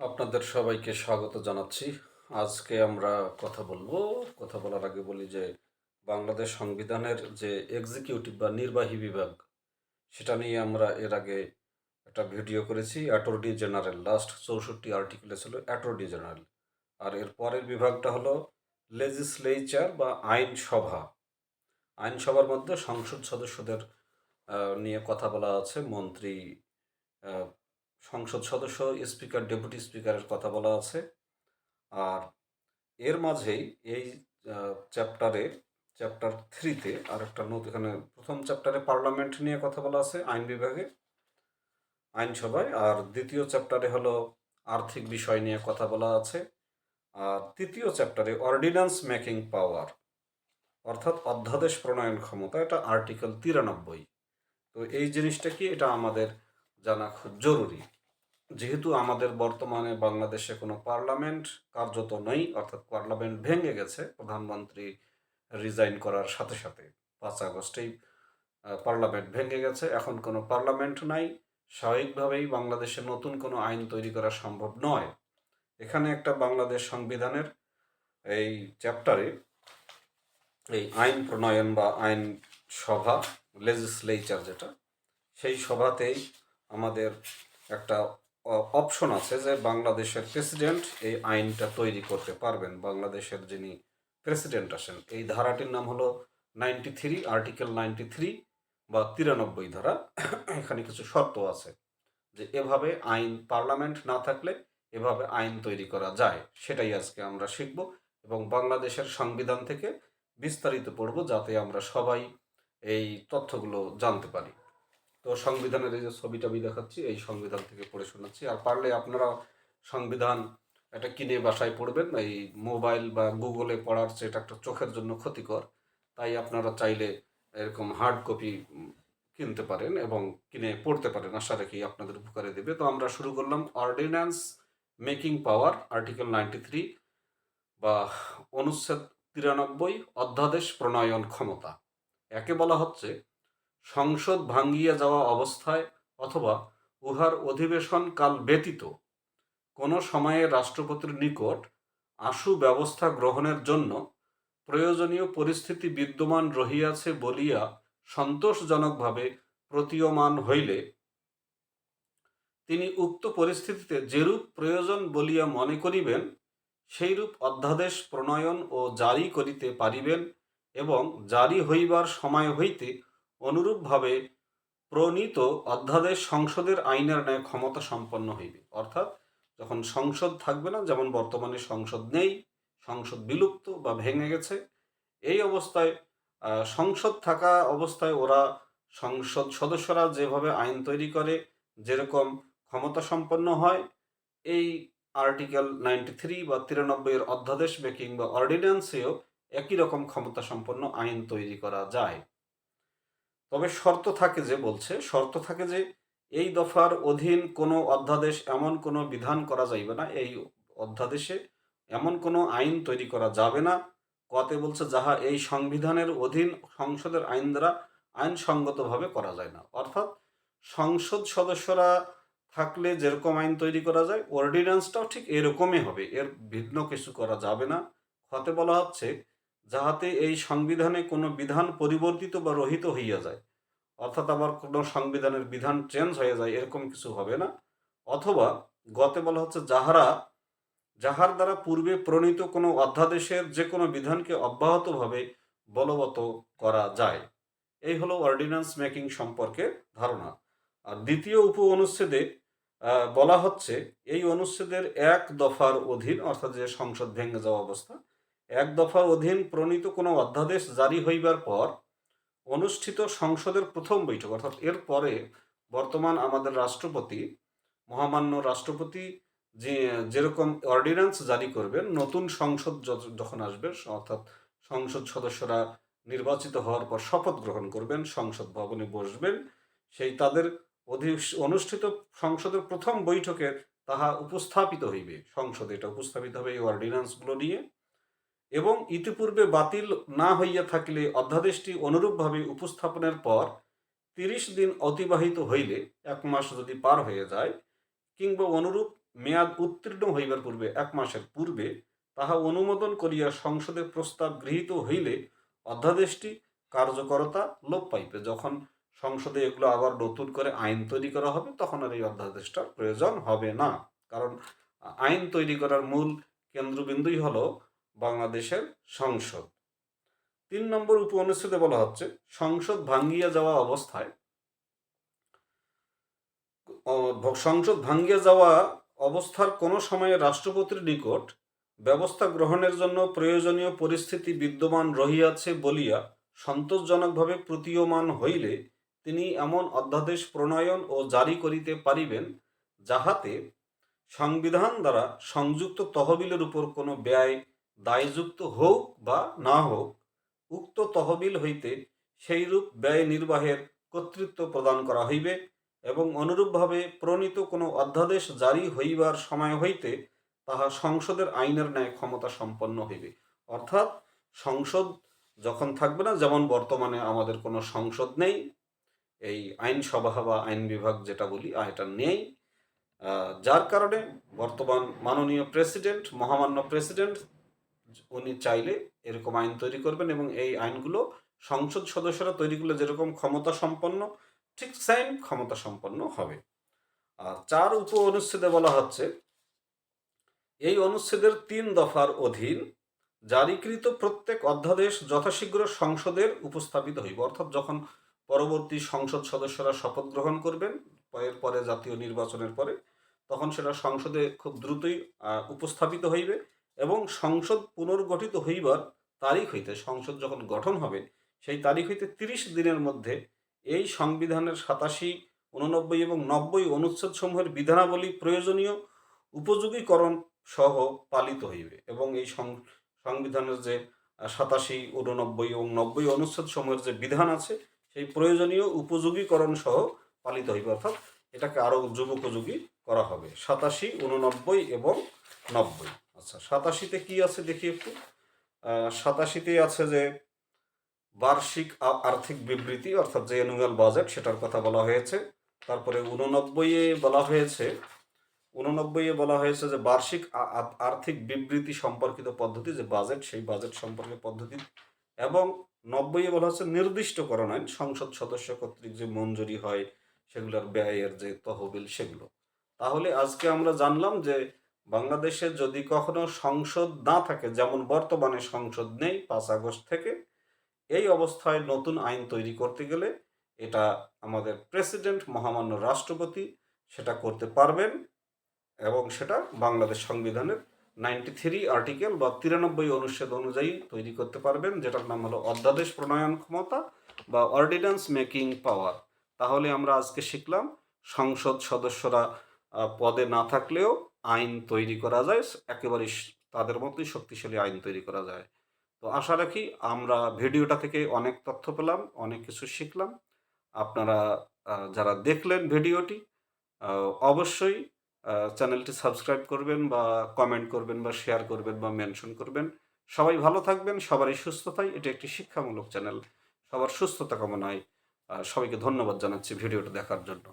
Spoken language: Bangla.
আপনাদের সবাইকে স্বাগত জানাচ্ছি। আজকে আমরা কথা বলব, কথা বলার আগে বলি যে বাংলাদেশ সংবিধানের যে এক্সিকিউটিভ বা নির্বাহী বিভাগ, সেটা নিয়ে আমরা এর আগে একটা ভিডিও করেছি। অ্যাটর্নি জেনারেল লাস্ট চৌষট্টি আর্টিকেলে ছিল অ্যাটর্নি জেনারেল আর এর পরের বিভাগটা হলো লেজিসলেচার বা আইনসভা। আইনসভার মধ্যে সংসদ সদস্যদের নিয়ে কথা বলা আছে। মন্ত্রী সংসদ সদস্য, স্পিকার, ডেপুটি স্পিকারের কথা বলা আছে। আর এর মাঝেই এই চ্যাপ্টারে, চ্যাপ্টার থ্রিতে আর একটা নতুন এখানে প্রথম চ্যাপ্টারে পার্লামেন্ট নিয়ে কথা বলা আছে, আইন বিভাগে আইনসভায় আর দ্বিতীয় চ্যাপ্টারে হলো আর্থিক বিষয় নিয়ে কথা বলা আছে। আর তৃতীয় চ্যাপ্টারে অর্ডিন্যান্স মেকিং পাওয়ার, অর্থাৎ অধ্যাদেশ প্রণয়ন ক্ষমতা, এটা আর্টিকেল তিরানব্বই। তো এই জিনিসটা কি? এটা আমাদের জানা খুব জরুরি। যেহেতু আমাদের বর্তমানে বাংলাদেশে কোনো পার্লামেন্ট কার্যত নেই, অর্থাৎ পার্লামেন্ট ভেঙে গেছে, প্রধানমন্ত্রী রিজাইন করার সাথে সাথে পাঁচ আগস্টেই পার্লামেন্ট ভেঙে গেছে। এখন কোনো পার্লামেন্ট নাই। স্বাভাবিকভাবেই বাংলাদেশে নতুন কোনো আইন তৈরি করা সম্ভব নয়। এখানে একটা বাংলাদেশ সংবিধানের এই চ্যাপ্টারে এই আইন প্রণয়ন বা আইন সভা লেজিসলেচার যেটা, সেই সভাতেই আমাদের একটা অপশন আছে যে বাংলাদেশের প্রেসিডেন্ট এই আইনটা তৈরি করতে পারবেন। বাংলাদেশের যিনি প্রেসিডেন্ট আসেন এই ধারাটির নাম হলো ninety three article ninety three বা তিরানব্বই ধারা। এখানে কিছু শর্ত আছে যে এভাবে আইন পার্লামেন্ট না থাকলে এভাবে আইন তৈরি করা যায়, সেটাই আজকে আমরা শিখব এবং বাংলাদেশের সংবিধান থেকে বিস্তারিত পড়ব যাতে আমরা সবাই এই তথ্যগুলো জানতে পারি। তো সংবিধানের এই যে ছবিটা আমি দেখাচ্ছি, এই সংবিধান থেকে পড়ে শোনাচ্ছি। আর পারলে আপনারা সংবিধান এটা কিনে বাসায় পড়বেন, এই মোবাইল বা গুগলে পড়ার এটা একটা চোখের জন্য ক্ষতিকর। তাই আপনারা চাইলে এরকম হার্ড কপি কিনতে পারেন এবং কিনে পড়তে পারেন, আশা রাখি আপনাদের উপকারে দেবে। তো আমরা শুরু করলাম ordinance making power article ninety three বা অনুচ্ছেদ তিরানব্বই, অধ্যাদেশ প্রণয়ন ক্ষমতা। একে বলা হচ্ছে সংসদ ভাঙ্গিয়া যাওয়া অবস্থায় অথবা উহার অধিবেশন কাল ব্যতীত কোনো সময়ে রাষ্ট্রপতির নিকট আশু ব্যবস্থা গ্রহণের জন্য প্রয়োজনীয় পরিস্থিতি বিদ্যমান রহিয়াছে বলিয়া সন্তোষজনকভাবে প্রতীয়মান হইলে তিনি উক্ত পরিস্থিতিতে যেরূপ প্রয়োজন বলিয়া মনে করিবেন, সেইরূপ অধ্যাদেশ প্রণয়ন ও জারি করিতে পারিবেন এবং জারি হইবার সময় হইতে অনুরূপভাবে প্রণীত অধ্যাদেশ সংসদের আইনের ন্যায় ক্ষমতা সম্পন্ন হইবে। অর্থাৎ যখন সংসদ থাকবে না, যেমন বর্তমানে সংসদ নেই, সংসদ বিলুপ্ত বা ভেঙে গেছে, এই অবস্থায় সংসদ থাকা অবস্থায় ওরা সংসদ সদস্যরা যেভাবে আইন তৈরি করে, যেরকম ক্ষমতা সম্পন্ন হয়, এই আর্টিকেল নাইনটি থ্রি বা তিরানব্বই এর অধ্যাদেশ মেকিং বা অর্ডিন্যান্সেও একই রকম ক্ষমতা সম্পন্ন আইন তৈরি করা যায়। তবে শর্ত থাকে যে বলছে, শর্ত থাকে যে এই দফার অধীন কোনো অধ্যাদেশ এমন কোনো বিধান করা যাইবে না। এই অধ্যাদেশে এমন কোনো আইন তৈরি করা যাবে না। কতে বলছে, যাহা এই সংবিধানের অধীন সংসদের আইন দ্বারা আইনসঙ্গতভাবে করা যায় না। অর্থাৎ সংসদ সদস্যরা থাকলে যেরকম আইন তৈরি করা যায়, অর্ডিন্যান্সটাও ঠিক এরকমই হবে। এর ভিন্ন কিছু করা যাবে না। হতে বলা হচ্ছে যাহাতে এই সংবিধানে কোনো বিধান পরিবর্তিত বা রহিত হইয়া যায়, অর্থাৎ আবার কোনো সংবিধানের বিধান চেঞ্জ হয়ে যায়, এরকম কিছু হবে না। অথবা গতে বলা হচ্ছে যাহারা, যাহার দ্বারা পূর্বে প্রণীত কোনো অধ্যাদেশের যে কোনো বিধানকে অব্যাহতভাবে বলবৎ করা যায়। এই হলো অর্ডিন্যান্স মেকিং সম্পর্কে ধারণা। আর দ্বিতীয় উপ অনুচ্ছেদে বলা হচ্ছে, এই অনুচ্ছেদের এক দফার অধীন, অর্থাৎ যে সংসদ ভেঙে যাওয়া অবস্থা এক দফার অধীন প্রণীত কোনো অধ্যাদেশ জারি হইবার পর অনুষ্ঠিত সংসদের প্রথম বৈঠক, অর্থাৎ এর পরে বর্তমান আমাদের রাষ্ট্রপতি, মহামান্য রাষ্ট্রপতি যে, যেরকম অর্ডিন্যান্স জারি করবেন, নতুন সংসদ যখন আসবে, অর্থাৎ সংসদ সদস্যরা নির্বাচিত হওয়ার পর শপথ গ্রহণ করবেন, সংসদ ভবনে বসবেন, সেই তাদের অনুষ্ঠিত সংসদের প্রথম বৈঠকে তাহা উপস্থাপিত হইবে। সংসদে এটা উপস্থাপিত হবে এই অর্ডিন্যান্সগুলো নিয়ে। এবং ইতিপূর্বে বাতিল না হইয়া থাকিলে অধ্যাদেশটি অনুরূপভাবে উপস্থাপনের পর তিরিশ দিন অতিবাহিত হইলে এক মাস যদি পার হয়ে যায়, কিংবা অনুরূপ মেয়াদ উত্তীর্ণ হইবার পূর্বে এক মাসের পূর্বে তাহা অনুমোদন করিয়া সংসদে প্রস্তাব গৃহীত হইলে অধ্যাদেশটি কার্যকরতা লোপ পাইবে। যখন সংসদে এগুলো আবার নতুন করে আইন তৈরি করা হবে, তখন আর এই অধ্যাদেশটার প্রয়োজন হবে না। কারণ আইন তৈরি করার মূল কেন্দ্রবিন্দুই হলো বাংলাদেশের সংসদ। তিন নম্বর উপ অনুচ্ছেদে বলা হচ্ছে, সংসদ ভাঙ্গিয়া যাওয়া অবস্থায় সংসদ ভাঙ্গিয়া যাওয়া অবস্থার কোনো সময়ে রাষ্ট্রপতির নিকট ব্যবস্থা গ্রহণের জন্য প্রয়োজনীয় পরিস্থিতি বিদ্যমান রহিয়াছে বলিয়া সন্তোষজনকভাবে প্রতীয়মান হইলে তিনি এমন অধ্যাদেশ প্রণয়ন ও জারি করিতে পারিবেন, যাহাতে সংবিধান দ্বারা সংযুক্ত তহবিলের উপর কোনো ব্যয় দায়যুক্ত হোক বা না হোক, উক্ত তহবিল হইতে সেইরূপ ব্যয় নির্বাহের কর্তৃত্ব প্রদান করা হইবে এবং অনুরূপভাবে প্রণীত কোনো অধ্যাদেশ জারি হইবার সময় হইতে তাহা সংসদের আইনের ন্যায় ক্ষমতা সম্পন্ন হইবে। অর্থাৎ সংসদ যখন থাকবে না, যেমন বর্তমানে আমাদের কোনো সংসদ নেই, এই আইনসভা বা আইন বিভাগ যেটা বলি এটা নেই যার কারণে বর্তমান মাননীয় প্রেসিডেন্ট, মহামান্য প্রেসিডেন্ট উনি চাইলে এরকম আইন তৈরি করবেন এবং এই আইনগুলো সংসদ সদস্যরা তৈরি করলে যেরকম ক্ষমতা সম্পন্ন, ঠিক সেম ক্ষমতা সম্পন্ন হবে। আর চার উপ অনুচ্ছেদে বলা হচ্ছে, এই অনুচ্ছেদের তিন দফার অধীন জারিকৃত প্রত্যেক অধ্যাদেশ যথাশীঘ্র সংসদের উপস্থাপিত হইবে। অর্থাৎ যখন পরবর্তী সংসদ সদস্যরা শপথ গ্রহণ করবেন, এর পরে জাতীয় নির্বাচনের পরে, তখন সেটা সংসদে খুব দ্রুতই উপস্থাপিত হইবে। এবং সংসদ পুনর্গঠিত হইবার তারিখ হইতে, সংসদ যখন গঠন হবে, সেই তারিখ হইতে তিরিশ দিনের মধ্যে এই সংবিধানের সাতাশি উননব্বই এবং নব্বই অনুচ্ছেদ সমূহের বিধানাবলী প্রয়োজনীয় উপযোগীকরণ সহ পালিত হইবে এবং এই সংবিধানের যে সাতাশি উননব্বই এবং নব্বই অনুচ্ছেদ সমূহের যে বিধান আছে, সেই প্রয়োজনীয় উপযোগীকরণ সহ পালিত হইবে। অর্থাৎ এটাকে আরও যুগোপযোগী করা হবে। সাতাশি উননব্বই এবং নব্বই। আচ্ছা সাতাশিতে কি আছে দেখি একটু? সাতাশিতে আছে যে বার্ষিক আর্থিক বিবৃতি, অর্থাৎ যে অ্যানুয়াল বাজেট সেটার কথা বলা হয়েছে। তারপরে উননব্বইয়ে বলা হয়েছে উননব্বইয়ে বলা হয়েছে যে বার্ষিক আর্থিক বিবৃতি সম্পর্কিত পদ্ধতি, যে বাজেট সেই বাজেট সম্পর্কে পদ্ধতি। এবং নব্বইয়ে বলা হচ্ছে নির্দিষ্টকরণ আইন, সংসদ সদস্য কর্তৃক যে মঞ্জুরি হয়, সেগুলোর ব্যয়ের যে তহবিল সেগুলো। তাহলে আজকে আমরা জানলাম যে বাংলাদেশে যদি কখনো সংসদ না থাকে, যেমন বর্তমানে সংসদ নেই পাঁচ আগস্ট থেকে, এই অবস্থায় নতুন আইন তৈরি করতে গেলে এটা আমাদের প্রেসিডেন্ট মহামান্য রাষ্ট্রপতি সেটা করতে পারবেন এবং সেটা বাংলাদেশ সংবিধানের নাইনটি থ্রি আর্টিকেল বা তিরানব্বই অনুচ্ছেদ অনুযায়ী তৈরি করতে পারবেন, যেটার নাম হলো অধ্যাদেশ প্রণয়ন ক্ষমতা বা অর্ডিন্যান্স মেকিং পাওয়ার। তাহলে আমরা আজকে শিখলাম সংসদ সদস্যরা পদে না থাকলেও আইন তৈরি করা যায় একেবারে তাদের মতোই শক্তিশালী আইন তৈরি করা যায়। তো আশা রাখি আমরা ভিডিওটা থেকে অনেক তথ্য পেলাম, অনেক কিছু শিখলাম। আপনারা যারা দেখলেন ভিডিওটি অবশ্যই চ্যানেলটি সাবস্ক্রাইব করবেন বা কমেন্ট করবেন বা শেয়ার করবেন বা মেনশন করবেন। সবাই ভালো থাকবেন, সবারই সুস্থতাই। এটি একটি শিক্ষামূলক চ্যানেল। সবার সুস্থতা কামনায় সবাইকে ধন্যবাদ জানাচ্ছি ভিডিওটা দেখার জন্য।